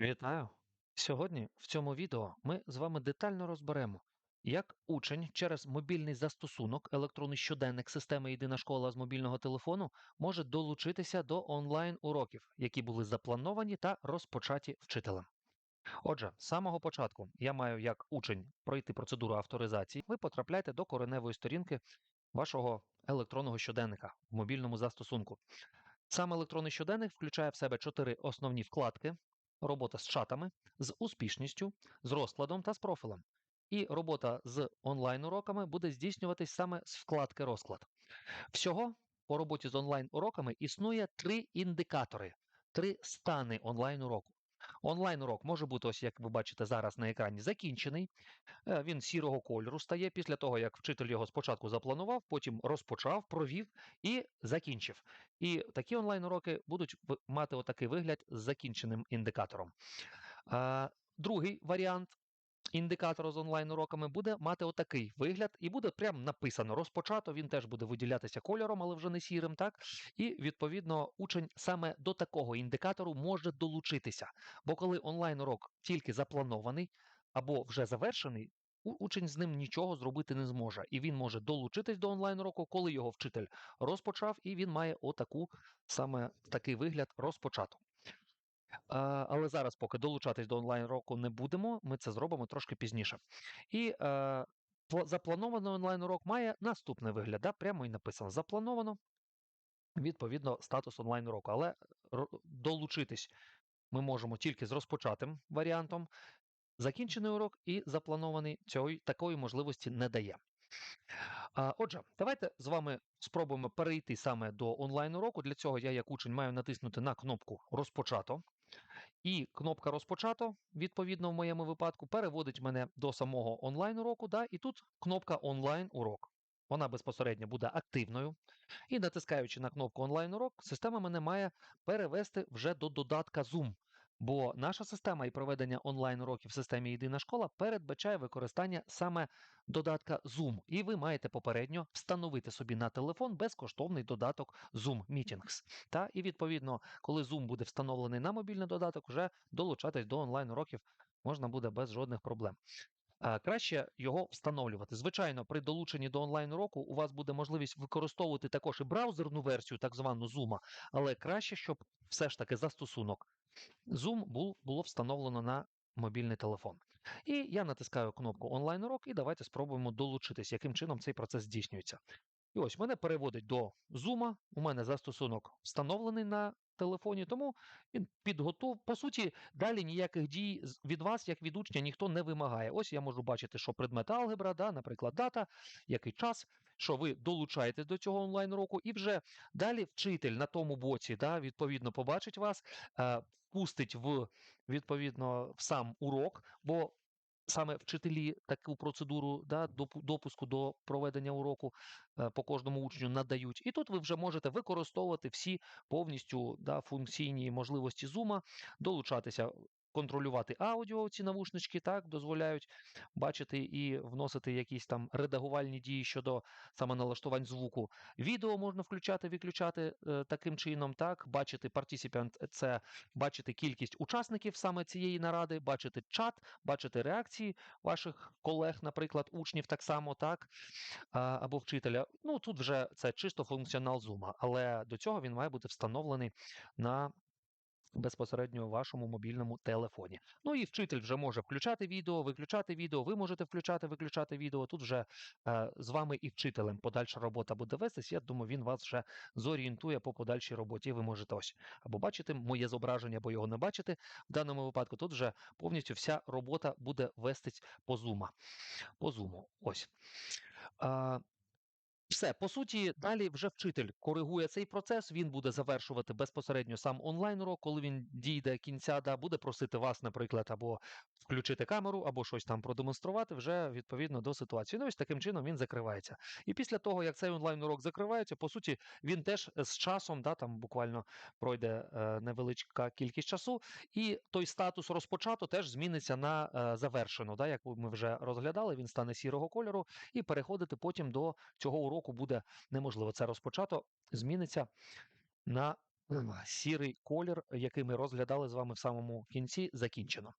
Вітаю! Сьогодні в цьому відео ми з вами детально розберемо, як учень через мобільний застосунок електронний щоденник системи Єдина школа з мобільного телефону може долучитися до онлайн-уроків, які були заплановані та розпочаті вчителем. Отже, з самого початку я маю як учень пройти процедуру авторизації. Ви потрапляєте до кореневої сторінки вашого електронного щоденника в мобільному застосунку. Сам електронний щоденник включає в себе чотири основні вкладки: робота з чатами, з успішністю, з розкладом та з профілем. І робота з онлайн-уроками буде здійснюватись саме з вкладки розклад. Всього по роботі з онлайн-уроками існує три індикатори, три стани онлайн-уроку. Онлайн-урок може бути, ось як ви бачите зараз на екрані, закінчений. Е, Він сірого кольору стає після того, як вчитель його спочатку запланував, потім розпочав, провів і закінчив. І такі онлайн-уроки будуть мати отакий вигляд з закінченим індикатором. Другий варіант індикатора з онлайн-уроками буде мати отакий вигляд, і буде прям написано розпочато. Він теж буде виділятися кольором, але вже не сірим, так? І відповідно учень саме до такого індикатору може долучитися. Бо коли онлайн-урок тільки запланований або вже завершений. Учень з ним нічого зробити не зможе, і він може долучитись до онлайн-уроку, коли його вчитель розпочав, і він має отаку саме такий вигляд розпочато. Але зараз, поки долучатись до онлайн-уроку не будемо, ми це зробимо трошки пізніше. І е, запланований онлайн-урок має наступний вигляд. Да? Прямо і написано: заплановано, відповідно, статус онлайн-уроку. Але ро- долучитись ми можемо тільки з розпочатим варіантом. Закінчений урок і запланований цього, такої можливості не дає. Отже, давайте з вами спробуємо перейти саме до онлайн-уроку. Для цього я, як учень, маю натиснути на кнопку Розпочато. І кнопка Розпочато, відповідно, в моєму випадку, переводить мене до самого онлайн-уроку. Да? І тут кнопка онлайн-урок. Вона безпосередньо буде активною. І натискаючи на кнопку онлайн-урок, система мене має перевести вже до додатка Zoom. Бо наша система і проведення онлайн-уроків в системі Єдина школа передбачає використання саме додатка Zoom. І ви маєте попередньо встановити собі на телефон безкоштовний додаток Zoom Meetings. Та і відповідно, коли Zoom буде встановлений на мобільний додаток, вже долучатись до онлайн-уроків можна буде без жодних проблем. Краще його встановлювати. Звичайно, при долученні до онлайн-уроку у вас буде можливість використовувати також і браузерну версію, так звану Zoom, але краще, щоб все ж таки застосунок Zoom було встановлено на мобільний телефон. І я натискаю кнопку онлайн-урок, і давайте спробуємо долучитись, яким чином цей процес здійснюється. І ось мене переводить до Zoom, у мене застосунок встановлений на телефоні, тому він підготов. По суті, далі ніяких дій від вас, як від учня, ніхто не вимагає. Ось я можу бачити, що предмет алгебра, да, наприклад, дата, який час, що ви долучаєтесь до цього онлайн-уроку, і вже далі вчитель на тому боці, да, відповідно, побачить вас, е, впустить в відповідно в сам урок, бо саме вчителі таку процедуру да, допуску до проведення уроку е, по кожному учню надають. І тут ви вже можете використовувати всі повністю да, функційні можливості Zoom, долучатися. Контролювати аудіо, ці навушнички так дозволяють бачити і вносити якісь там редагувальні дії щодо саме налаштувань звуку. Відео можна включати, виключати е, таким чином, так бачити participant – це бачити кількість учасників саме цієї наради, бачити чат, бачити реакції ваших колег, наприклад, учнів так само, так або вчителя. Ну тут вже це чисто функціонал Zoom, але до цього він має бути встановлений на безпосередньо в вашому мобільному телефоні. Ну і вчитель вже може включати відео, виключати відео. Ви можете включати, виключати відео. Тут вже е, з вами і вчителем подальша робота буде вестись. Я думаю, він вас вже зорієнтує по подальшій роботі. Ви можете ось або бачити моє зображення, або його не бачити. В даному випадку тут вже повністю вся робота буде вестись по зума. По зуму. Ось. А, все, по суті, далі вже вчитель коригує цей процес. Він буде завершувати безпосередньо сам онлайн-урок, коли він дійде кінця, да, буде просити вас, наприклад, або включити камеру, або щось там продемонструвати вже відповідно до ситуації. Ну, ось таким чином він закривається. І після того, як цей онлайн-урок закривається, по суті, він теж з часом, да, там буквально пройде е, невеличка кількість часу, і той статус розпочато теж зміниться на е, завершено. Да, як ми вже розглядали, він стане сірого кольору, і переходити потім до цього уроку буде неможливо. Це розпочато зміниться на сірий колір, який ми розглядали з вами в самому кінці, закінчено.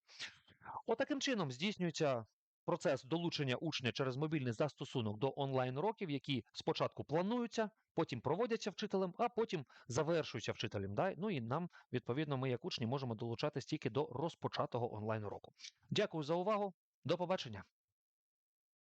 Отаким чином здійснюється процес долучення учня через мобільний застосунок до онлайн-уроків, які спочатку плануються, потім проводяться вчителем, а потім завершуються вчителем. Да? Ну і нам, відповідно, ми як учні можемо долучатись тільки до розпочатого онлайн-уроку. Дякую за увагу. До побачення.